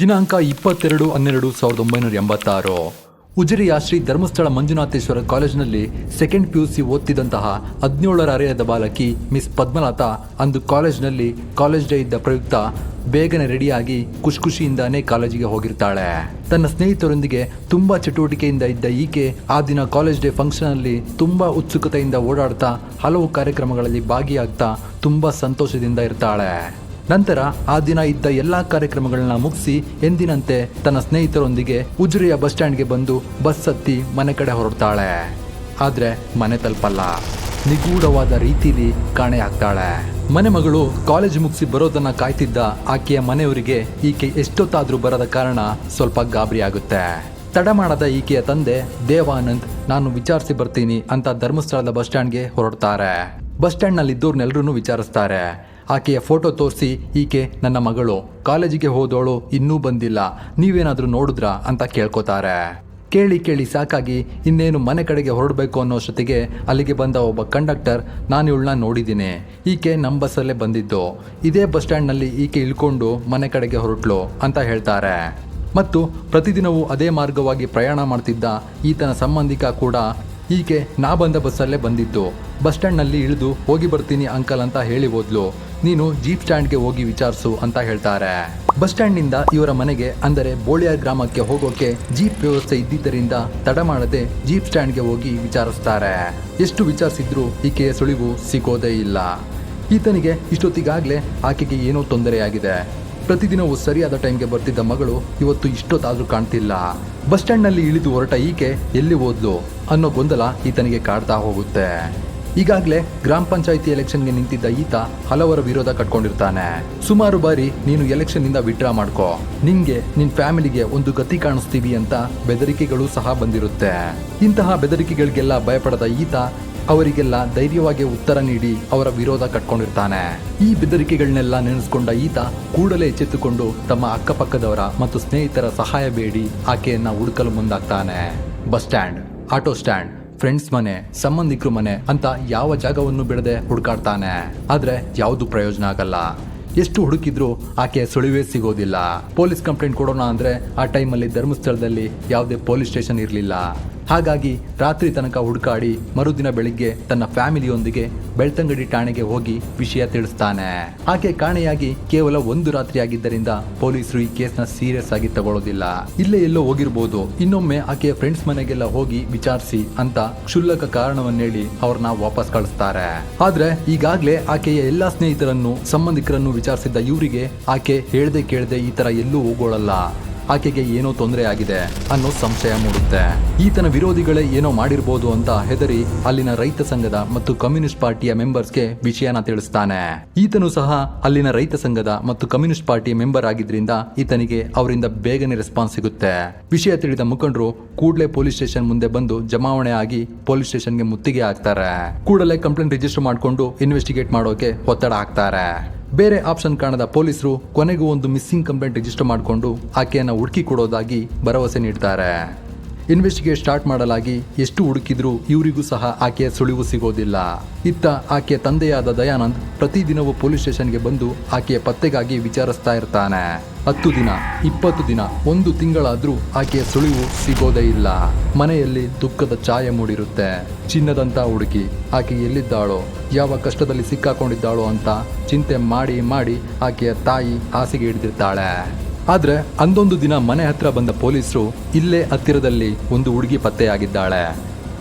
ದಿನಾಂಕ ಇಪ್ಪತ್ತೆರಡು ಹನ್ನೆರಡು ಸಾವಿರದ ಒಂಬೈನೂರ ಎಂಬತ್ತಾರು. ಉಜಿರಿಯ ಶ್ರೀ ಧರ್ಮಸ್ಥಳ ಮಂಜುನಾಥೇಶ್ವರ ಕಾಲೇಜಿನಲ್ಲಿ ಸೆಕೆಂಡ್ ಪಿ ಯು ಸಿ ಓದ್ತಿದ್ದಂತಹ ಹದಿನೇಳರ ಅರೆಯದ ಬಾಲಕಿ ಮಿಸ್ ಪದ್ಮಲತಾ ಅಂದು ಕಾಲೇಜಿನಲ್ಲಿ ಕಾಲೇಜ್ ಡೇ ಇದ್ದ ಪ್ರಯುಕ್ತ ಬೇಗನೆ ರೆಡಿಯಾಗಿ ಖುಷಿ ಖುಷಿಯಿಂದಾನೇ ಕಾಲೇಜಿಗೆ ಹೋಗಿರ್ತಾಳೆ. ತನ್ನ ಸ್ನೇಹಿತರೊಂದಿಗೆ ತುಂಬಾ ಚಟುವಟಿಕೆಯಿಂದ ಇದ್ದ ಈಕೆ ಆ ದಿನ ಕಾಲೇಜ್ ಡೇ ಫಂಕ್ಷನ್ ಅಲ್ಲಿ ತುಂಬಾ ಉತ್ಸುಕತೆಯಿಂದ ಓಡಾಡ್ತಾ ಹಲವು ಕಾರ್ಯಕ್ರಮಗಳಲ್ಲಿ ಭಾಗಿಯಾಗ್ತಾ ತುಂಬಾ ಸಂತೋಷದಿಂದ ಇರ್ತಾಳೆ. ನಂತರ ಆ ದಿನ ಇದ್ದ ಎಲ್ಲಾ ಕಾರ್ಯಕ್ರಮಗಳನ್ನ ಮುಗಿಸಿ ಎಂದಿನಂತೆ ತನ್ನ ಸ್ನೇಹಿತರೊಂದಿಗೆ ಉಜ್ರಿಯ ಬಸ್ ಸ್ಟ್ಯಾಂಡ್ಗೆ ಬಂದು ಬಸ್ ಹತ್ತಿ ಮನೆ ಕಡೆ ಹೊರಡ್ತಾಳೆ. ಆದ್ರೆ ಮನೆ ತಲುಪಲ್ಲ. ನಿಗೂಢವಾದ ರೀತಿಲಿ ಕಾಣೆಯಾಗ್ತಾಳೆ ಮನೆ ಮಗಳು ಕಾಲೇಜ್ ಮುಗಿಸಿ ಬರೋದನ್ನ ಕಾಯ್ತಿದ್ದ ಆಕೆಯ ಮನೆಯವರಿಗೆ ಈಕೆ ಎಷ್ಟೊತ್ತಾದ್ರೂ ಬರದ ಕಾರಣ ಸ್ವಲ್ಪ ಗಾಬರಿ ಆಗುತ್ತೆ. ತಡ ಮಾಡದ ಈಕೆಯ ತಂದೆ, ದೇವಾನಂದ್, ನಾನು ವಿಚಾರಿಸಿ ಬರ್ತೀನಿ ಅಂತ ಧರ್ಮಸ್ಥಳದ ಬಸ್ ಸ್ಟ್ಯಾಂಡ್ಗೆ ಹೊರಡ್ತಾರೆ. ಬಸ್ ಸ್ಟ್ಯಾಂಡ್ನಲ್ಲಿ ಇದ್ದವ್ರನ್ನೆಲ್ಲರೂ ವಿಚಾರಿಸ್ತಾರೆ. ಆಕೆಯ ಫೋಟೋ ತೋರಿಸಿ, ಈಕೆ ನನ್ನ ಮಗಳು. ಕಾಲೇಜಿಗೆ ಹೋದವಳು, ಇನ್ನೂ ಬಂದಿಲ್ಲ. ನೀವೇನಾದರೂ ನೋಡಿದ್ರಾ? ಅಂತ ಕೇಳ್ಕೊತಾರೆ. ಕೇಳಿ ಕೇಳಿ ಸಾಕಾಗಿ ಇನ್ನೇನು ಮನೆ ಕಡೆಗೆ ಹೊರಡಬೇಕು ಅನ್ನೋ ಜೊತೆಗೆ ಅಲ್ಲಿಗೆ ಬಂದ ಒಬ್ಬ ಕಂಡಕ್ಟರ್, ನಾನು ಇವಳನ್ನ ನೋಡಿದ್ದೀನಿ. ಈಕೆ ನಮ್ಮ ಬಸ್ಸಲ್ಲೇ ಬಂದಿದ್ದು. ಇದೇ ಬಸ್ ಸ್ಟ್ಯಾಂಡ್ನಲ್ಲಿ ಈಕೆ ಇಳ್ಕೊಂಡು ಮನೆ ಕಡೆಗೆ ಹೊರಟ್ಲು, ಅಂತ ಹೇಳ್ತಾರೆ. ಮತ್ತು ಪ್ರತಿದಿನವೂ ಅದೇ ಮಾರ್ಗವಾಗಿ ಪ್ರಯಾಣ ಮಾಡ್ತಿದ್ದ ಈತನ ಸಂಬಂಧಿಕ ಕೂಡ ಈಕೆ ನಾ ಬಂದ ಬಸ್ಸಲ್ಲೇ ಬಂದಿದ್ದು ಬಸ್ ಸ್ಟ್ಯಾಂಡ್ನಲ್ಲಿ ಇಳಿದು ಹೋಗಿ ಬರ್ತೀನಿ ಅಂಕಲ್ ಅಂತ ಹೇಳಿ ಹೋದ್ಲು. ನೀನು ಜೀಪ್ ಸ್ಟ್ಯಾಂಡ್ಗೆ ಹೋಗಿ ವಿಚಾರಿಸು ಅಂತ ಹೇಳ್ತಾರೆ. ಬಸ್ ಸ್ಟ್ಯಾಂಡ್ನಿಂದ ಇವರ ಮನೆಗೆ, ಅಂದರೆ ಬೋಳಿಯಾರ್ ಗ್ರಾಮಕ್ಕೆ ಹೋಗೋಕೆ ಜೀಪ್ ವ್ಯವಸ್ಥೆ ಇದ್ದಿದ್ದರಿಂದ ತಡ ಮಾಡದೆ ಜೀಪ್ ಸ್ಟ್ಯಾಂಡ್ಗೆ ಹೋಗಿ ವಿಚಾರಿಸ್ತಾರೆ. ಎಷ್ಟು ವಿಚಾರಿಸಿದ್ರು ಈಕೆಯ ಸುಳಿವು ಸಿಗೋದೇ ಇಲ್ಲ. ಈತನಿಗೆ ಇಷ್ಟೊತ್ತಿಗಾಗಲೇ ಆಕೆಗೆ ಏನೋ ತೊಂದರೆಯಾಗಿದೆ. ಪ್ರತಿದಿನವೂ ಸರಿಯಾದ ಟೈಮ್ಗೆ ಬರ್ತಿದ್ದ ಮಗಳು ಇವತ್ತು ಇಷ್ಟೊತ್ತಾದರೂ ಕಾಣ್ತಿಲ್ಲ. ಬಸ್ ಸ್ಟ್ಯಾಂಡ್ನಲ್ಲಿ ಇಳಿದು ಹೊರಟ ಈಕೆ ಎಲ್ಲಿ ಹೋದ್ಲು ಅನ್ನೋ ಗೊಂದಲ ಈತನಿಗೆ ಕಾಡ್ತಾ ಹೋಗುತ್ತೆ. ಈಗಾಗಲೇ ಗ್ರಾಮ ಪಂಚಾಯಿತಿ ಎಲೆಕ್ಷನ್ಗೆ ನಿಂತಿದ್ದ ಈತ ಹಲವರ ವಿರೋಧ ಕಟ್ಕೊಂಡಿರ್ತಾನೆ. ಸುಮಾರು ಬಾರಿ ನೀನು ಎಲೆಕ್ಷನ್ನಿಂದ ವಿಡ್ರಾ ಮಾಡ್ಕೋ. ನಿಂಗೆ, ನಿನ್ ಫ್ಯಾಮಿಲಿಗೆ ಒಂದು ಗತಿ ಕಾಣಿಸ್ತೀವಿ ಅಂತ ಬೆದರಿಕೆಗಳು ಸಹ ಬಂದಿರುತ್ತೆ. ಇಂತಹ ಬೆದರಿಕೆಗಳಿಗೆಲ್ಲ ಭಯಪಡದ ಈತ ಅವರಿಗೆಲ್ಲ ಧೈರ್ಯವಾಗಿ ಉತ್ತರ ನೀಡಿ ಅವರ ವಿರೋಧ ಕಟ್ಕೊಂಡಿರ್ತಾನೆ. ಈ ಬೆದರಿಕೆಗಳನ್ನೆಲ್ಲ ನೆನೆಸ್ಕೊಂಡ ಈತ ಕೂಡಲೇ ಎಚ್ಚೆತ್ತುಕೊಂಡು ತಮ್ಮ ಅಕ್ಕಪಕ್ಕದವರ ಮತ್ತು ಸ್ನೇಹಿತರ ಸಹಾಯ ಬೇಡಿ ಆಕೆಯನ್ನ ಹುಡುಕಲು ಮುಂದಾಗ್ತಾನೆ. Bus stand, auto stand, friends ಮನೆ, ಸಂಬಂಧಿಕರು ಮನೆ ಅಂತ ಯಾವ ಜಾಗವನ್ನು ಬಿಡದೆ ಹುಡುಕಾಡ್ತಾನೆ. ಆದ್ರೆ ಯಾವುದು ಪ್ರಯೋಜನ ಆಗಲ್ಲ. ಎಷ್ಟು ಹುಡುಕಿದ್ರೂ ಆಕೆ ಸುಳಿವೇ ಸಿಗೋದಿಲ್ಲ. ಪೊಲೀಸ್ ಕಂಪ್ಲೇಂಟ್ ಕೊಡೋಣ ಅಂದ್ರೆ ಆ ಟೈಮಲ್ಲಿ ಧರ್ಮಸ್ಥಳದಲ್ಲಿ ಯಾವುದೇ ಪೊಲೀಸ್ ಸ್ಟೇಷನ್ ಇರಲಿಲ್ಲ. ಹಾಗಾಗಿ ರಾತ್ರಿ ತನಕ ಹುಡುಕಾಡಿ ಮರುದಿನ ಬೆಳಿಗ್ಗೆ ತನ್ನ ಫ್ಯಾಮಿಲಿಯೊಂದಿಗೆ ಬೆಳ್ತಂಗಡಿ ಠಾಣೆಗೆ ಹೋಗಿ ವಿಷಯ ತಿಳಿಸ್ತಾನೆ. ಆಕೆ ಕಾಣೆಯಾಗಿ ಕೇವಲ ಒಂದು ರಾತ್ರಿ ಆಗಿದ್ದರಿಂದ ಪೊಲೀಸರು ಈ ಕೇಸ್ನ ಸೀರಿಯಸ್ ಆಗಿ ತಗೊಳ್ಳೋದಿಲ್ಲ. ಇಲ್ಲೇ ಎಲ್ಲೋ ಹೋಗಿರ್ಬೋದು. ಇನ್ನೊಮ್ಮೆ ಆಕೆಯ ಫ್ರೆಂಡ್ಸ್ ಮನೆಗೆಲ್ಲ ಹೋಗಿ ವಿಚಾರಿಸಿ ಅಂತ ಕ್ಷುಲ್ಲಕ ಕಾರಣವನ್ನೇಳಿ ಅವ್ರನ್ನ ವಾಪಸ್ ಕಳಿಸ್ತಾರೆ. ಆದ್ರೆ ಈಗಾಗಲೇ ಆಕೆಯ ಎಲ್ಲಾ ಸ್ನೇಹಿತರನ್ನು, ಸಂಬಂಧಿಕರನ್ನು ವಿಚಾರಿಸಿದ್ದ ಇವರಿಗೆ ಆಕೆ ಹೇಳ್ದೆ ಕೇಳದೆ ಈ ತರ ಎಲ್ಲೂ ಹೋಗೋಳಲ್ಲ. ಆಕೆಗೆ ಏನೋ ತೊಂದರೆ ಆಗಿದೆ ಅನ್ನೋ ಸಂಶಯ ಮೂಡುತ್ತೆ. ಈತನ ವಿರೋಧಿಗಳೇ ಏನೋ ಮಾಡಿರ್ಬೋದು ಅಂತ ಹೆದರಿ ಅಲ್ಲಿನ ರೈತ ಸಂಘದ ಮತ್ತು ಕಮ್ಯುನಿಸ್ಟ್ ಪಾರ್ಟಿಯ ಮೆಂಬರ್ಸ್ಗೆ ವಿಷಯನ ತಿಳಿಸ್ತಾನೆ. ಈತನು ಸಹ ಅಲ್ಲಿನ ರೈತ ಸಂಘದ ಮತ್ತು ಕಮ್ಯುನಿಸ್ಟ್ ಪಾರ್ಟಿಯ ಮೆಂಬರ್ ಆಗಿದ್ರಿಂದ ಈತನಿಗೆ ಅವರಿಂದ ಬೇಗನೆ ರೆಸ್ಪಾನ್ಸ್ ಸಿಗುತ್ತೆ. ವಿಷಯ ತಿಳಿದ ಮುಖಂಡರು ಕೂಡಲೇ ಪೊಲೀಸ್ ಸ್ಟೇಷನ್ ಮುಂದೆ ಬಂದು ಜಮಾವಣೆ ಆಗಿ ಪೊಲೀಸ್ ಸ್ಟೇಷನ್ಗೆ ಮುತ್ತಿಗೆ ಹಾಕ್ತಾರೆ. ಕೂಡಲೇ ಕಂಪ್ಲೇಂಟ್ ರಿಜಿಸ್ಟರ್ ಮಾಡಿಕೊಂಡು ಇನ್ವೆಸ್ಟಿಗೇಟ್ ಮಾಡೋಕೆ ಒತ್ತಡ ಹಾಕ್ತಾರೆ. ಬೇರೆ ಆಪ್ಷನ್ ಕಾಣದ ಪೊಲೀಸರು ಕೊನೆಗೂ ಒಂದು ಮಿಸ್ಸಿಂಗ್ ಕಂಪ್ಲೇಂಟ್ ರಿಜಿಸ್ಟರ್ ಮಾಡಿಕೊಂಡು ಆಕೆಯನ್ನು ಹುಡುಕಿ ಕೊಡೋದಾಗಿ ಭರವಸೆ ನೀಡ್ತಾರೆ. ಇನ್ವೆಸ್ಟಿಗೇಟ್ ಸ್ಟಾರ್ಟ್ ಮಾಡಲಾಗಿ ಎಷ್ಟು ಹುಡುಕಿದ್ರೂ ಇವರಿಗೂ ಸಹ ಆಕೆಯ ಸುಳಿವು ಸಿಗೋದಿಲ್ಲ. ಇತ್ತ ಆಕೆಯ ತಂದೆಯಾದ ದಯಾನಂದ್ ಪ್ರತಿದಿನವೂ ಪೊಲೀಸ್ ಸ್ಟೇಷನ್ಗೆ ಬಂದು ಆಕೆಯ ಪತ್ತೆಗಾಗಿ ವಿಚಾರಿಸ್ತಾ ಇರ್ತಾನೆ. ಹತ್ತು ದಿನ, ಇಪ್ಪತ್ತು ದಿನ, ಒಂದು ತಿಂಗಳಾದ್ರೂ ಆಕೆಯ ಸುಳಿವು ಸಿಗೋದೇ ಇಲ್ಲ. ಮನೆಯಲ್ಲಿ ದುಃಖದ ಛಾಯೆ ಮೂಡಿರುತ್ತೆ. ಚಿನ್ನದಂತ ಹುಡುಗಿ ಆಕೆ ಎಲ್ಲಿದ್ದಾಳೋ, ಯಾವ ಕಷ್ಟದಲ್ಲಿ ಸಿಕ್ಕಾಕೊಂಡಿದ್ದಾಳೋ ಅಂತ ಚಿಂತೆ ಮಾಡಿ ಮಾಡಿ ಆಕೆಯ ತಾಯಿ ಹಾಸಿಗೆ ಹಿಡಿದಿರ್ತಾಳೆ. ಆದ್ರೆ ಅಂದೊಂದು ದಿನ ಮನೆ ಹತ್ರ ಬಂದ ಪೊಲೀಸರು ಇಲ್ಲೇ ಹತ್ತಿರದಲ್ಲಿ ಒಂದು ಹುಡುಗಿ ಪತ್ತೆಯಾಗಿದ್ದಾಳೆ.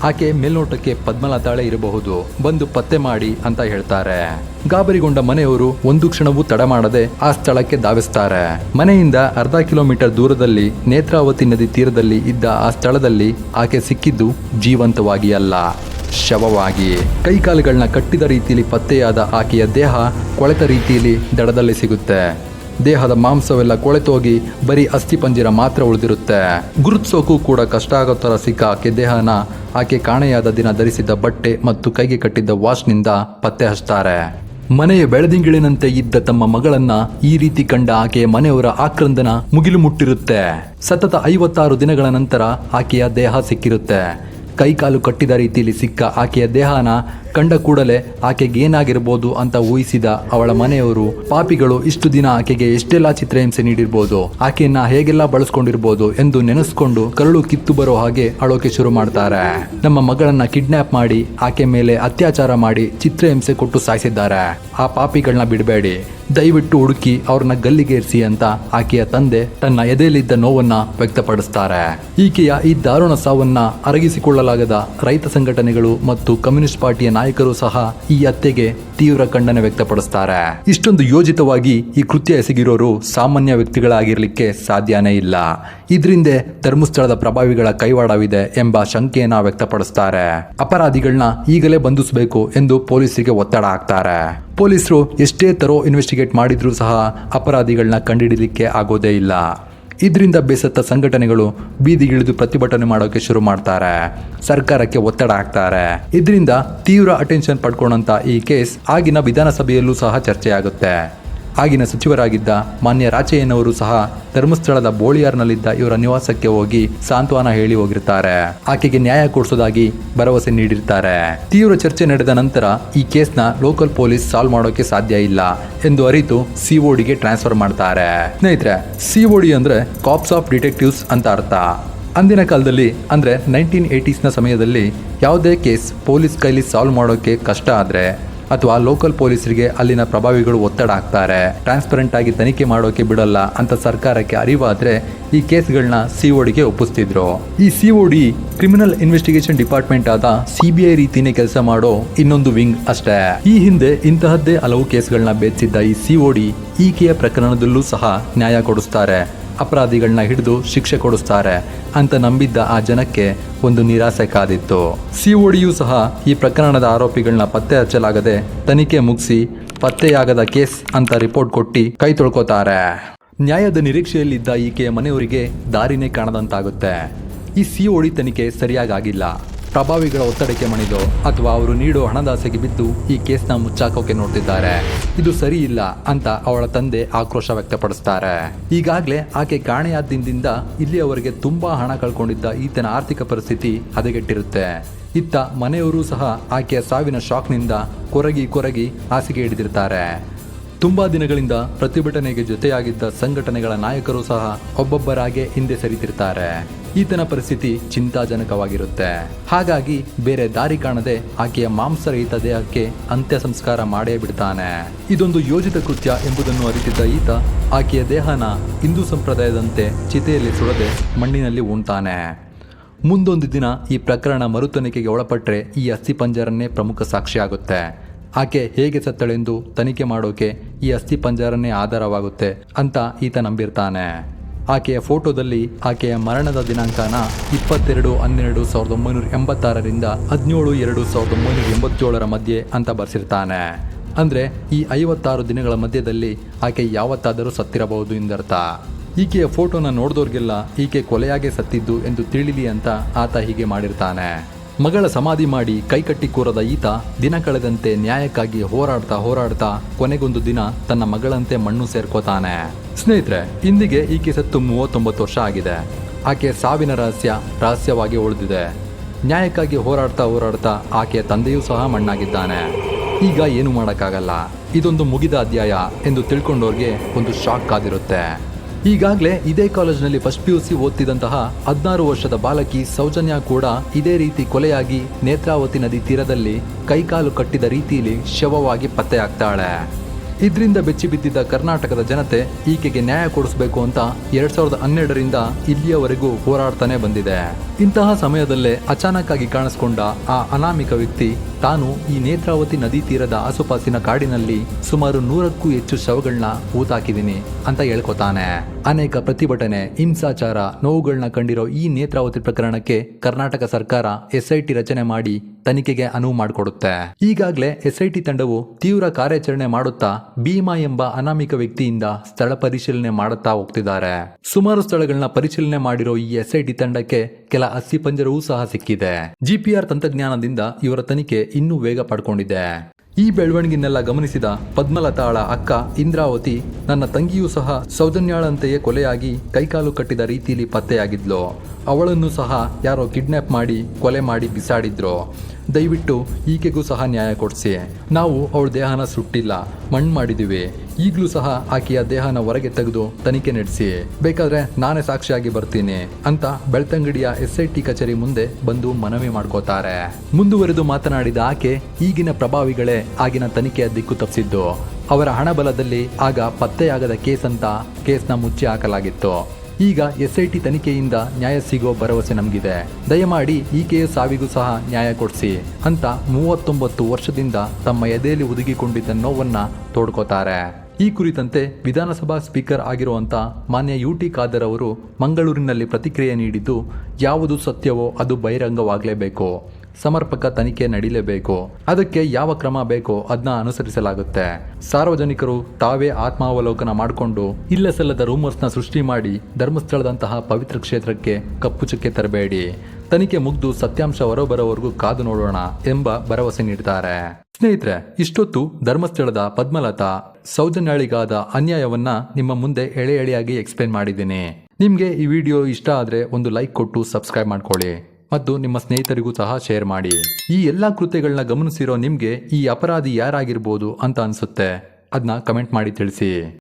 ಆಕೆ ಮೇಲ್ನೋಟಕ್ಕೆ ಪದ್ಮಲತಾಳೆ ಇರಬಹುದು. ಬಂದು ಪತ್ತೆ ಮಾಡಿ ಅಂತ ಹೇಳ್ತಾರೆ. ಗಾಬರಿಗೊಂಡ ಮನೆಯವರು ಒಂದು ಕ್ಷಣವೂ ತಡ ಮಾಡದೆ ಆ ಸ್ಥಳಕ್ಕೆ ಧಾವಿಸ್ತಾರೆ. ಮನೆಯಿಂದ ಅರ್ಧ ಕಿಲೋಮೀಟರ್ ದೂರದಲ್ಲಿ ನೇತ್ರಾವತಿ ನದಿ ತೀರದಲ್ಲಿ ಇದ್ದ ಆ ಸ್ಥಳದಲ್ಲಿ ಆಕೆ ಸಿಕ್ಕಿದ್ದು ಜೀವಂತವಾಗಿ ಅಲ್ಲ ಶವವಾಗಿ. ಕೈಕಾಲುಗಳನ್ನ ಕಟ್ಟಿದ ರೀತಿಯಲ್ಲಿ ಪತ್ತೆಯಾದ ಆಕೆಯ ದೇಹ ಕೊಳೆತ ರೀತಿಯಲ್ಲಿ ದಡದಲ್ಲಿ ಸಿಗುತ್ತೆ. ದೇಹದ ಮಾಂಸವೆಲ್ಲ ಕೊಳೆತೋಗಿ ಬರೀ ಅಸ್ಥಿಪಂಜರ ಮಾತ್ರ ಉಳಿದಿರುತ್ತೆ. ಗುರುತಿಸೋಕು ಕೂಡ ಕಷ್ಟ ಆಗೋ ಥರ ಸಿಕ್ಕ ಆಕೆ ದೇಹನ ಆಕೆ ಕಾಣೆಯಾದ ದಿನ ಧರಿಸಿದ್ದ ಬಟ್ಟೆ ಮತ್ತು ಕೈಗೆ ಕಟ್ಟಿದ್ದ ವಾಶ್ನಿಂದ ಪತ್ತೆ ಹಚ್ತಾರೆ. ಮನೆಯ ಬೆಳದಿಂಗಿಳಿನಂತೆ ಇದ್ದ ತಮ್ಮ ಮಗಳನ್ನ ಈ ರೀತಿ ಕಂಡ ಆಕೆಯ ಮನೆಯವರ ಆಕ್ರಂದನ ಮುಗಿಲು ಮುಟ್ಟಿರುತ್ತೆ. ಸತತ ಐವತ್ತಾರು ದಿನಗಳ ನಂತರ ಆಕೆಯ ದೇಹ ಸಿಕ್ಕಿರುತ್ತೆ. ಕೈಕಾಲು ಕಟ್ಟಿದ ರೀತಿಯಲ್ಲಿ ಸಿಕ್ಕ ಆಕೆಯ ದೇಹನ ಕಂಡ ಕೂಡಲೇ ಆಕೆಗೆ ಏನಾಗಿರ್ಬೋದು ಅಂತ ಊಹಿಸಿದ ಅವಳ ಮನೆಯವರು, ಪಾಪಿಗಳು ಇಷ್ಟು ದಿನ ಆಕೆಗೆ ಎಷ್ಟೆಲ್ಲಾ ಚಿತ್ರಹಿಂಸೆ ನೀಡಿರ್ಬೋದು, ಆಕೆಯನ್ನ ಹೇಗೆಲ್ಲ ಬಳಸ್ಕೊಂಡಿರ್ಬೋದು ಎಂದು ನೆನೆಸ್ಕೊಂಡು ಕರಳು ಕಿತ್ತು ಬರೋ ಹಾಗೆ ಅಳೋಕೆ ಶುರು ಮಾಡ್ತಾರೆ. ನಮ್ಮ ಮಗಳನ್ನ ಕಿಡ್ನಾಪ್ ಮಾಡಿ, ಆಕೆ ಮೇಲೆ ಅತ್ಯಾಚಾರ ಮಾಡಿ ಚಿತ್ರಹಿಂಸೆ ಕೊಟ್ಟು ಸಾಯಿಸಿದ್ದಾರೆ. ಆ ಪಾಪಿಗಳನ್ನ ಬಿಡಬೇಡಿ. ದಯವಿಟ್ಟು ಹುಡುಕಿ ಅವ್ರನ್ನ ಗಲ್ಲಿಗೇರಿಸಿ ಅಂತ ಆಕೆಯ ತಂದೆ ತನ್ನ ಎದೆಯಲ್ಲಿದ್ದ ನೋವನ್ನ ವ್ಯಕ್ತಪಡಿಸ್ತಾರೆ. ಈಕೆಯ ಈ ದಾರುಣ ಸಾವನ್ನ ಅರಗಿಸಿಕೊಳ್ಳಲಾಗದ ರೈತ ಸಂಘಟನೆಗಳು ಮತ್ತು ಕಮ್ಯುನಿಸ್ಟ್ ಪಾರ್ಟಿಯ ನಾಯಕರು ಸಹ ಈ ಹತ್ಯೆಗೆ ತೀವ್ರ ಖಂಡನೆ ವ್ಯಕ್ತಪಡಿಸ್ತಾರೆ. ಇಷ್ಟೊಂದು ಯೋಜಿತವಾಗಿ ಈ ಕೃತ್ಯ ಎಸಗಿರೋರು ಸಾಮಾನ್ಯ ವ್ಯಕ್ತಿಗಳಾಗಿರ್ಲಿಕ್ಕೆ ಸಾಧ್ಯನೇ ಇಲ್ಲ. ಇದರಿಂದ ಧರ್ಮಸ್ಥಳದ ಪ್ರಭಾವಿಗಳ ಕೈವಾಡವಿದೆ ಎಂಬ ಶಂಕೆಯನ್ನ ವ್ಯಕ್ತಪಡಿಸ್ತಾರೆ. ಅಪರಾಧಿಗಳನ್ನ ಈಗಲೇ ಬಂಧಿಸಬೇಕು ಎಂದು ಪೊಲೀಸರಿಗೆ ಒತ್ತಡ ಹಾಕ್ತಾರೆ. ಪೊಲೀಸರು ಎಷ್ಟೇ ತರೋ ಇನ್ವೆಸ್ಟಿಗೇಟ್ ಮಾಡಿದ್ರೂ ಸಹ ಅಪರಾಧಿಗಳನ್ನ ಕಂಡುಹಿಡಿಯಲಿಕ್ಕೆ ಆಗೋದೇ ಇಲ್ಲ. ಇದರಿಂದ ಬೇಸತ್ತ ಸಂಘಟನೆಗಳು ಬೀದಿಗಿಳಿದು ಪ್ರತಿಭಟನೆ ಮಾಡೋಕೆ ಶುರು ಮಾಡ್ತಾರೆ. ಸರ್ಕಾರಕ್ಕೆ ಒತ್ತಡ ಹಾಕ್ತಾರೆ. ಇದರಿಂದ ತೀವ್ರ ಅಟೆನ್ಷನ್ ಪಡ್ಕೊಂಡಂತ ಈ ಕೇಸ್ ಆಗಿನ ವಿಧಾನಸಭೆಯಲ್ಲೂ ಸಹ ಚರ್ಚೆಯಾಗುತ್ತೆ. ಆಗಿನ ಸಚಿವರಾಗಿದ್ದ ಮಾನ್ಯ ರಾಚಯ್ಯನವರು ಸಹ ಧರ್ಮಸ್ಥಳದ ಬೋಳಿಯಾರ್ನಲ್ಲಿದ್ದ ಇವರ ನಿವಾಸಕ್ಕೆ ಹೋಗಿ ಸಾಂತ್ವನ ಹೇಳಿ ಹೋಗಿರ್ತಾರೆ. ಆಕೆಗೆ ನ್ಯಾಯ ಕೊಡಿಸೋದಾಗಿ ಭರವಸೆ ನೀಡಿರ್ತಾರೆ. ತೀವ್ರ ಚರ್ಚೆ ನಡೆದ ನಂತರ ಈ ಕೇಸ್ನ ಲೋಕಲ್ ಪೊಲೀಸ್ ಸಾಲ್ವ್ ಮಾಡೋಕೆ ಸಾಧ್ಯ ಇಲ್ಲ ಎಂದು ಅರಿತು ಸಿಒಡಿಗೆ ಟ್ರಾನ್ಸ್ಫರ್ ಮಾಡ್ತಾರೆ. ಸ್ನೇಹಿತರೆ, ಸಿಒಡಿ ಅಂದ್ರೆ ಕಾಪ್ಸ್ ಆಫ್ ಡಿಟೆಕ್ಟಿವ್ಸ್ ಅಂತ ಅರ್ಥ. ಅಂದಿನ ಕಾಲದಲ್ಲಿ ಅಂದರೆ ನೈನ್ಟೀನ್ ಏಯ್ಟೀಸ್ನ ಸಮಯದಲ್ಲಿ ಯಾವುದೇ ಕೇಸ್ ಪೊಲೀಸ್ ಕೈಲಿ ಸಾಲ್ವ್ ಮಾಡೋಕ್ಕೆ ಕಷ್ಟ ಆದರೆ ಅಥವಾ ಲೋಕಲ್ ಪೊಲೀಸರಿಗೆ ಅಲ್ಲಿನ ಪ್ರಭಾವಿಗಳು ಒತ್ತಡ ಹಾಕ್ತಾರೆ. ಟ್ರಾನ್ಸ್ಪರೆಂಟ್ ಆಗಿ ತನಿಖೆ ಮಾಡೋಕೆ ಬಿಡಲ್ಲ ಅಂತ ಸರ್ಕಾರಕ್ಕೆ ಅರಿವಾದ್ರೆ ಈ ಕೇಸ್ಗಳನ್ನ ಸಿಒಡಿಗೆ ಒಪ್ಪಿಸ್ತಿದ್ರು. ಈ ಸಿಒಡಿ ಕ್ರಿಮಿನಲ್ ಇನ್ವೆಸ್ಟಿಗೇಷನ್ ಡಿಪಾರ್ಟ್ಮೆಂಟ್ ಆದ ಸಿಬಿಐ ರೀತಿನೇ ಕೆಲಸ ಮಾಡೋ ಇನ್ನೊಂದು ವಿಂಗ್ ಅಷ್ಟೇ. ಈ ಹಿಂದೆ ಇಂತಹದ್ದೇ ಹಲವು ಕೇಸ್ಗಳನ್ನ ಬೇಚಿದ್ದ ಈ ಸಿಒಡಿ ಈಕೆಯ ಪ್ರಕರಣದಲ್ಲೂ ಸಹ ನ್ಯಾಯ ಕೊಡಿಸ್ತಾರೆ. ಅಪರಾಧಿಗಳನ್ನ ಹಿಡಿದು ಶಿಕ್ಷೆ ಕೊಡಿಸ್ತಾರೆ ಅಂತ ನಂಬಿದ್ದ ಆ ಜನಕ್ಕೆ ಒಂದು ನಿರಾಸೆ ಕಾದಿತ್ತು. ಸಿಒಡಿಯು ಸಹ ಈ ಪ್ರಕರಣದ ಆರೋಪಿಗಳನ್ನ ಪತ್ತೆ ಹಚ್ಚಲಾಗದೆ ತನಿಖೆ ಮುಗಿಸಿ ಪತ್ತೆಯಾಗದ ಕೇಸ್ ಅಂತ ರಿಪೋರ್ಟ್ ಕೊಟ್ಟು ಕೈ ತೊಳ್ಕೋತಾರೆ. ನ್ಯಾಯದ ನಿರೀಕ್ಷೆಯಲ್ಲಿದ್ದ ಈಕೆಯ ಮನೆಯವರಿಗೆ ದಾರಿನೇ ಕಾಣದಂತಾಗುತ್ತೆ. ಈ ಸಿಒಡಿ ತನಿಖೆ ಸರಿಯಾಗಿಲ್ಲ ಪ್ರಭಾವಿಗಳ ಒತ್ತಡಕ್ಕೆ ಮಣಿದು ಅಥವಾ ಅವರು ನೀಡೋ ಹಣದಾಸೆಗೆ ಬಿದ್ದು ಈ ಕೇಸ್ನ ಮುಚ್ಚಾಕೋಕೆ ನೋಡ್ತಿದ್ದಾರೆ. ಇದು ಸರಿ ಇಲ್ಲ ಅಂತ ಅವಳ ತಂದೆ ಆಕ್ರೋಶ ವ್ಯಕ್ತಪಡಿಸ್ತಾರೆ. ಈಗಾಗಲೇ ಆಕೆ ಕಾಣೆಯಾದ ದಿನದಿಂದ ಇಲ್ಲಿಯವರೆಗೆ ತುಂಬಾ ಹಣ ಕಳ್ಕೊಂಡಿದ್ದ ಈತನ ಆರ್ಥಿಕ ಪರಿಸ್ಥಿತಿ ಹದಗೆಟ್ಟಿರುತ್ತೆ. ಇತ್ತ ಮನೆಯವರು ಸಹ ಆಕೆಯ ಸಾವಿನ ಶಾಕ್ನಿಂದ ಕೊರಗಿ ಕೊರಗಿ ಹಾಸಿಗೆ ಹಿಡಿದಿರ್ತಾರೆ. ತುಂಬಾ ದಿನಗಳಿಂದ ಪ್ರತಿಭಟನೆಗೆ ಜೊತೆಯಾಗಿದ್ದ ಸಂಘಟನೆಗಳ ನಾಯಕರು ಸಹ ಒಬ್ಬೊಬ್ಬರಾಗೆ ಹಿಂದೆ ಸರಿತಿರ್ತಾರೆ. ಈತನ ಪರಿಸ್ಥಿತಿ ಚಿಂತಾಜನಕವಾಗಿರುತ್ತೆ. ಹಾಗಾಗಿ ಬೇರೆ ದಾರಿ ಕಾಣದೆ ಆಕೆಯ ಮಾಂಸರಹಿತ ದೇಹಕ್ಕೆ ಅಂತ್ಯ ಸಂಸ್ಕಾರ ಮಾಡೇ ಬಿಡ್ತಾನೆ. ಇದೊಂದು ಯೋಜಿತ ಕೃತ್ಯ ಎಂಬುದನ್ನು ಅರಿತಿದ್ದ ಈತ ಆಕೆಯ ದೇಹನ ಹಿಂದೂ ಸಂಪ್ರದಾಯದಂತೆ ಚಿತೆಯಲ್ಲಿ ಸುಡದೆ ಮಣ್ಣಿನಲ್ಲಿ ಉಂಟಾನೆ ಮುಂದೊಂದು ದಿನ ಈ ಪ್ರಕರಣ ಮರುತನಿಕೆಗೆ ಒಳಪಟ್ಟರೆ ಈ ಅಸ್ಥಿಪಂಜರನ್ನೇ ಪ್ರಮುಖ ಸಾಕ್ಷಿಯಾಗುತ್ತೆ. ಆಕೆ ಹೇಗೆ ಸತ್ತಳೆಂದು ತನಿಖೆ ಮಾಡೋಕೆ ಈ ಅಸ್ಥಿಪಂಜರನ್ನೇ ಆಧಾರವಾಗುತ್ತೆ ಅಂತ ಈತ ನಂಬಿರ್ತಾನೆ. ಆಕೆಯ ಫೋಟೋದಲ್ಲಿ ಆಕೆಯ ಮರಣದ ದಿನಾಂಕನ ಇಪ್ಪತ್ತೆರಡು ಹನ್ನೆರಡು ಸಾವಿರದ ಒಂಬೈನೂರ ಎಂಬತ್ತಾರರಿಂದ ಹದಿನೇಳು ಎರಡು ಸಾವಿರದ ಒಂಬೈನೂರ ಎಂಬತ್ತೇಳರ ಮಧ್ಯೆ ಅಂತ ಬರ್ಸಿರ್ತಾನೆ. ಅಂದರೆ ಈ ಐವತ್ತಾರು ದಿನಗಳ ಮಧ್ಯದಲ್ಲಿ ಆಕೆ ಯಾವತ್ತಾದರೂ ಸತ್ತಿರಬಹುದು ಎಂದರ್ಥ. ಈಕೆಯ ಫೋಟೋನ ನೋಡಿದವ್ರಿಗೆಲ್ಲ ಈಕೆ ಕೊಲೆಯಾಗೆ ಸತ್ತಿದ್ದು ಎಂದು ತಿಳಿಲಿ ಅಂತ ಆತ ಹೀಗೆ ಮಾಡಿರ್ತಾನೆ. ಮಗಳ ಸಮಾಧಿ ಮಾಡಿ ಕೈಕಟ್ಟಿ ಕೂರದ ಈತ ದಿನ ಕಳೆದಂತೆ ನ್ಯಾಯಕ್ಕಾಗಿ ಹೋರಾಡ್ತಾ ಹೋರಾಡ್ತಾ ಕೊನೆಗೊಂದು ದಿನ ತನ್ನ ಮಗಳಂತೆ ಮಣ್ಣು ಸೇರ್ಕೋತಾನೆ. ಸ್ನೇಹಿತರೆ, ಇಂದಿಗೆ ಈಕೆ ಸತ್ತು ಮೂವತ್ತೊಂಬತ್ತು ವರ್ಷ ಆಗಿದೆ. ಆಕೆ ಸಾವಿನ ರಹಸ್ಯ ರಹಸ್ಯವಾಗಿ ಉಳಿದಿದೆ. ನ್ಯಾಯಕ್ಕಾಗಿ ಹೋರಾಡ್ತಾ ಹೋರಾಡ್ತಾ ಆಕೆಯ ತಂದೆಯೂ ಸಹ ಮಣ್ಣಾಗಿದ್ದಾನೆ. ಈಗ ಏನು ಮಾಡೋಕ್ಕಾಗಲ್ಲ. ಇದೊಂದು ಮುಗಿದ ಅಧ್ಯಾಯ ಎಂದು ತಿಳ್ಕೊಂಡವ್ರಿಗೆ ಒಂದು ಶಾಕ್ ಕಾದಿರುತ್ತೆ. ಈಗಾಗಲೇ ಇದೇ ಕಾಲೇಜ್ನಲ್ಲಿ ಫಸ್ಟ್ ಪಿ ಯು ಸಿ ಓದ್ತಿದ್ದಂತಹ ಹದಿನಾರು ವರ್ಷದ ಬಾಲಕಿ ಸೌಜನ್ಯ ಕೂಡ ಇದೇ ರೀತಿ ಕೊಲೆಯಾಗಿ ನೇತ್ರಾವತಿ ನದಿ ತೀರದಲ್ಲಿ ಕೈಕಾಲು ಕಟ್ಟಿದ ರೀತಿಯಲ್ಲಿ ಶವವಾಗಿ ಪತ್ತೆಯಾಗ್ತಾಳೆ. ಇದರಿಂದ ಬೆಚ್ಚಿ ಬಿದ್ದಿದ್ದ ಕರ್ನಾಟಕದ ಜನತೆ ಈಕೆಗೆ ನ್ಯಾಯ ಕೊಡಿಸಬೇಕು ಅಂತ ಎರಡ್ ಸಾವಿರದ ಹನ್ನೆರಡರಿಂದ ಇಲ್ಲಿಯವರೆಗೂ ಹೋರಾಡ್ತಾನೆ ಬಂದಿದೆ. ಇಂತಹ ಸಮಯದಲ್ಲೇ ಅಚಾನಕ್ ಆಗಿ ಕಾಣಿಸ್ಕೊಂಡ ಆ ಅನಾಮಿಕ ವ್ಯಕ್ತಿ ತಾನು ಈ ನೇತ್ರಾವತಿ ನದಿ ತೀರದ ಆಸುಪಾಸಿನ ಕಾಡಿನಲ್ಲಿ ಸುಮಾರು ನೂರಕ್ಕೂ ಹೆಚ್ಚು ಶವಗಳನ್ನ ಹೂತಾಕಿದ್ದೀನಿ ಅಂತ ಹೇಳ್ಕೊತಾನೆ. ಅನೇಕ ಪ್ರತಿಭಟನೆ, ಹಿಂಸಾಚಾರ ನೋವುಗಳನ್ನ ಕಂಡಿರೋ ಈ ನೇತ್ರಾವತಿ ಪ್ರಕರಣಕ್ಕೆ ಕರ್ನಾಟಕ ಸರ್ಕಾರ ಎಸ್ಐಟಿ ರಚನೆ ಮಾಡಿ ತನಿಖೆಗೆ ಅನುವು ಮಾಡಿಕೊಡುತ್ತೆ. ಈಗಾಗಲೇ ಎಸ್ಐಟಿ ತಂಡವು ತೀವ್ರ ಕಾರ್ಯಾಚರಣೆ ಮಾಡುತ್ತಾ ಭೀಮಾ ಎಂಬ ಅನಾಮಿಕ ವ್ಯಕ್ತಿಯಿಂದ ಸ್ಥಳ ಪರಿಶೀಲನೆ ಮಾಡುತ್ತಾ ಹೋಗ್ತಿದ್ದಾರೆ. ಸುಮಾರು ಸ್ಥಳಗಳನ್ನ ಪರಿಶೀಲನೆ ಮಾಡಿರೋ ಈ ಎಸ್ಐಟಿ ತಂಡಕ್ಕೆ ಕೆಲ ಅಸ್ಥಿಪಂಜರವೂ ಸಹ ಸಿಕ್ಕಿದೆ. ಜಿಪಿಆರ್ ತಂತ್ರಜ್ಞಾನದಿಂದ ಇವರ ತನಿಖೆ ಇನ್ನೂ ವೇಗ ಪಡ್ಕೊಂಡಿದೆ. ಈ ಬೆಳವಣಿಗೆನೆಲ್ಲ ಗಮನಿಸಿದ ಪದ್ಮಲತಾಳ ಅಕ್ಕ ಇಂದ್ರಾವತಿ ನನ್ನ ತಂಗಿಯೂ ಸಹ ಸೌಜನ್ಯಾಳಂತೆಯೇ ಕೊಲೆಯಾಗಿ ಕೈಕಾಲು ಕಟ್ಟಿದ ರೀತಿಯಲ್ಲಿ ಪತ್ತೆಯಾಗಿದ್ಲು. ಅವಳನ್ನು ಸಹ ಯಾರೋ ಕಿಡ್ನಾಪ್ ಮಾಡಿ ಕೊಲೆ ಮಾಡಿ ಬಿಸಾಡಿದ್ರು. ದಯವಿಟ್ಟು ಈಕೆಗೂ ಸಹ ನ್ಯಾಯ ಕೊಡಿಸಿ. ನಾವು ಅವಳ ದೇಹನ ಸುಟ್ಟಿಲ್ಲ, ಮಣ್ಣು ಮಾಡಿದ್ದೀವಿ ಈಗಲೂ ಸಹ ಆಕೆಯ ದೇಹನ ಹೊರಗೆ ತೆಗೆದು ತನಿಖೆ ನಡೆಸಿ. ಬೇಕಾದ್ರೆ ನಾನೇ ಸಾಕ್ಷಿಯಾಗಿ ಬರ್ತೀನಿ ಅಂತ ಬೆಳ್ತಂಗಡಿಯ ಎಸ್ ಐ ಟಿ ಕಚೇರಿ ಮುಂದೆ ಬಂದು ಮನವಿ ಮಾಡ್ಕೋತಾರೆ. ಮುಂದುವರೆದು ಮಾತನಾಡಿದ ಆಕೆ ಈಗಿನ ಪ್ರಭಾವಿಗಳೇ ಆಗಿನ ತನಿಖೆಯ ದಿಕ್ಕು ತಪ್ಪಿಸಿದ್ದು. ಅವರ ಹಣಬಲದಲ್ಲಿ ಆಗ ಪತ್ತೆಯಾಗದ ಕೇಸ್ ಅಂತ ಕೇಸ್ನ ಮುಚ್ಚಿ ಹಾಕಲಾಗಿತ್ತು. ಈಗ ಎಸ್ಐಟಿ ತನಿಖೆಯಿಂದ ನ್ಯಾಯ ಸಿಗೋ ಭರವಸೆ ನಮಗಿದೆ. ದಯಮಾಡಿ ಈಕೆಯ ಸಾವಿಗೂ ಸಹ ನ್ಯಾಯ ಕೊಡಿಸಿ ಅಂತ ಮೂವತ್ತೊಂಬತ್ತು ವರ್ಷದಿಂದ ತಮ್ಮ ಎದೆಯಲ್ಲಿ ಉದುಗಿಕೊಂಡಿದ್ದ ನೋವನ್ನ ತೋಡ್ಕೋತಾರೆ. ಈ ಕುರಿತಂತೆ ವಿಧಾನಸಭಾ ಸ್ಪೀಕರ್ ಆಗಿರುವಂತ ಮಾನ್ಯ ಯು ಟಿ ಖಾದರ್ ಅವರು ಮಂಗಳೂರಿನಲ್ಲಿ ಪ್ರತಿಕ್ರಿಯೆ ನೀಡಿದ್ದು, ಯಾವುದು ಸತ್ಯವೋ ಅದು ಬಹಿರಂಗವಾಗಲೇಬೇಕು. ಸಮರ್ಪಕ ತನಿಖೆ ನಡೀಲೇಬೇಕು. ಅದಕ್ಕೆ ಯಾವ ಕ್ರಮ ಬೇಕೋ ಅದನ್ನ ಅನುಸರಿಸಲಾಗುತ್ತೆ. ಸಾರ್ವಜನಿಕರು ತಾವೇ ಆತ್ಮಾವಲೋಕನ ಮಾಡಿಕೊಂಡು ಇಲ್ಲ ಸಲ್ಲದ ರೂಮರ್ಸ್ನ ಸೃಷ್ಟಿ ಮಾಡಿ, ಧರ್ಮಸ್ಥಳದಂತಹ ಪವಿತ್ರ ಕ್ಷೇತ್ರಕ್ಕೆ ಕಪ್ಪು ಚುಕ್ಕೆ ತರಬೇಡಿ. ತನಿಖೆ ಮುಗ್ದು ಸತ್ಯಾಂಶ ಹೊರಬರೋವರೆಗೂ ಕಾದು ನೋಡೋಣ ಎಂಬ ಭರವಸೆ ನೀಡಿದ್ದಾರೆ. ಸ್ನೇಹಿತರೆ, ಇಷ್ಟೊತ್ತು ಧರ್ಮಸ್ಥಳದ ಪದ್ಮಲತಾ ಸೌಜನ್ಯಾಳಿಗಾದ ಅನ್ಯಾಯವನ್ನ ನಿಮ್ಮ ಮುಂದೆ ಎಳೆ ಎಳೆಯಾಗಿ ಎಕ್ಸ್ಪ್ಲೇನ್ ಮಾಡಿದ್ದೀನಿ. ನಿಮ್ಗೆ ಈ ವಿಡಿಯೋ ಇಷ್ಟ ಆದ್ರೆ ಒಂದು ಲೈಕ್ ಕೊಟ್ಟು ಸಬ್ಸ್ಕ್ರೈಬ್ ಮಾಡ್ಕೊಳ್ಳಿ. ಮತ್ತು ನಿಮ್ಮ ಸ್ನೇಹಿತರಿಗೂ ಸಹ ಶೇರ್ ಮಾಡಿ. ಈ ಎಲ್ಲಾ ಕೃತ್ಯಗಳನ್ನ ಗಮನಿಸಿರೋ ನಿಮ್ಗೆ ಈ ಅಪರಾಧಿ ಯಾರಾಗಿರ್ಬೋದು ಅಂತ ಅನ್ಸುತ್ತೆ. ಅದನ್ನ ಕಮೆಂಟ್ ಮಾಡಿ ತಿಳಿಸಿ.